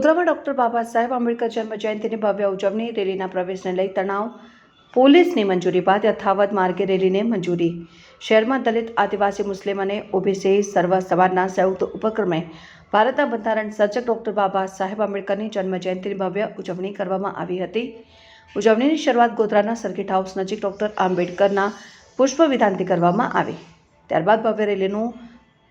ગોધરામાં doctor Baba Saheb Ambedkar જન્મ જયંતિની ભવ્ય ઉજવણી, રેલીના પ્રવેશને લઈ તણાવ, પોલીસની મંજૂરી બાદ યથાવત માર્ગે રેલીને મંજૂરી. શહેરમાં દલિત, આદિવાસી, મુસ્લિમ અને ઓબીસી સર્વ સમાજના સંયુક્ત ઉપક્રમે ભારતના બંધારણ સર્જક ડૉક્ટર બાબા સાહેબ આંબેડકરની જન્મ જયંતિની ભવ્ય ઉજવણી કરવામાં આવી હતી. ઉજવણીની શરૂઆત ગોધરાના સર્કિટ હાઉસ નજીક ડૉક્ટર આંબેડકરના પુષ્પ વિધાનથી કરવામાં આવી. ત્યારબાદ ભવ્ય રેલીનું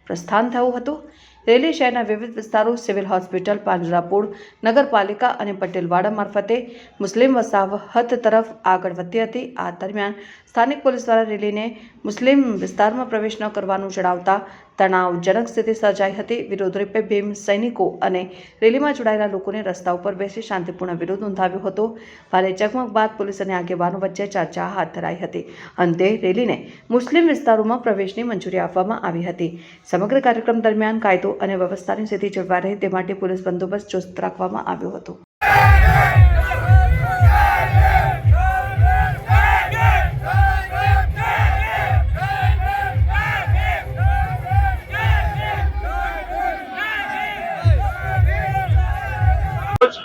પ્રસ્થાન થયું હતું. રેલી શહેરના વિવિધ વિસ્તારો, સિવિલ હોસ્પિટલ પાંજરાપુર નગરપાલિકા અને પટેલવાડા મારફતે મુસ્લિમ વસાહત તરફ આગળ વધતી હતી. આ દરમિયાન સ્થાનિક પોલીસ દ્વારા રેલીને મુસ્લિમ વિસ્તારમાં પ્રવેશ ન કરવાનું જણાવતા તણાવજનક સ્થિતિ સર્જાઈ હતી. વિરોધ રૂપે ભીમ સૈનિકો અને રેલીમાં જોડાયેલા લોકોને રસ્તા ઉપર બેસી શાંતિપૂર્ણ વિરોધ નોંધાવ્યો હતો. ભારે ચકમક બાદ પોલીસ અને આગેવાનો વચ્ચે ચર્ચા હાથ ધરાઈ હતી. અંતે રેલીને મુસ્લિમ વિસ્તારોમાં પ્રવેશની મંજૂરી આપવામાં આવી હતી. સમગ્ર કાર્યક્રમ દરમિયાન કાયદો અને વ્યવસ્થાની સ્થિતિ જળવાઈ રહે તે માટે પોલીસ બંદોબસ્ત ચુસ્ત રાખવામાં આવ્યો હતો.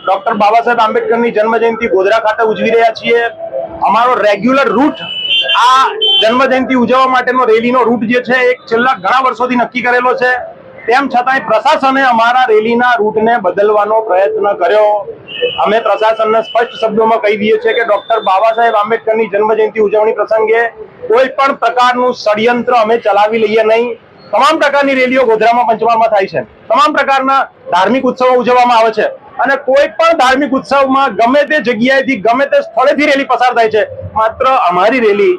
ડોક્ટર બાબા સાહેબ આંબેડકરની જન્મજયંતિ ગોધરા ખાતે ઉજવી રહ્યા છીએ. અમારો રેગ્યુલર રૂટ આ જન્મજયંતિ ઉજવવા માટેનો રેલીનો રૂટ જે છે એક છેલ્લા ઘણા વર્ષોથી નક્કી કરેલો છે. તેમ છતાંય પ્રશાસને અમારા રેલીના રૂટને બદલવાનો પ્રયત્ન કર્યો. અમે પ્રશાસનને સ્પષ્ટ શબ્દોમાં કહી દઈએ છીએ કે ડોક્ટર બાબા સાહેબ આંબેડકરની જન્મ જયંતિ ઉજવણી પ્રસંગે કોઈ પણ પ્રકારનું ષડયંત્ર અમે ચલાવી લઈએ નહીં. તમામ પ્રકારની રેલીઓ ગોધરામાં, પંચમહાલમાં થાય છે. તમામ પ્રકારના ધાર્મિક ઉત્સવો ઉજવવામાં આવે છે. અને કોઈ પણ ધાર્મિક ઉત્સવમાં ગમે તે જગ્યાએથી, ગમે તે સ્થળેથી રેલી પસાર થાય છે. માત્ર અમારી રેલી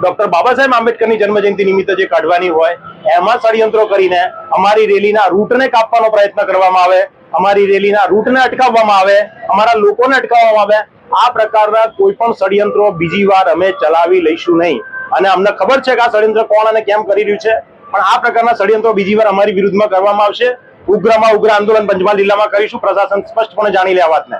ડોક્ટર બાબા સાહેબ આંબેડકરની જન્મજયંતિ નિમિત્તે જે કાઢવાની હોય એમાં ષડયંત્રો કરીને અમારી રેલીના રૂટને કાપવાનો પ્રયત્ન કરવામાં આવે, અમારી રેલીના રૂટને અટકાવવામાં આવે, અમારા લોકોને અટકાવવામાં આવે. આ પ્રકારના કોઈ પણ ષડયંત્રો બીજી વાર અમે ચલાવી લઈશું નહીં. અને અમને ખબર છે કે આ ષડયંત્ર કોણ અને કેમ કરી રહ્યું છે, પણ આ પ્રકારના ષડયંત્રો બીજી વાર અમારી વિરુદ્ધમાં કરવામાં આવશે. ઉગ્રમાં ઉગ્ર આંદોલન પંચમહાલ જિલ્લામાં કરીશું, પ્રશાસન સ્પષ્ટપણે જાણી લે આ વાતને.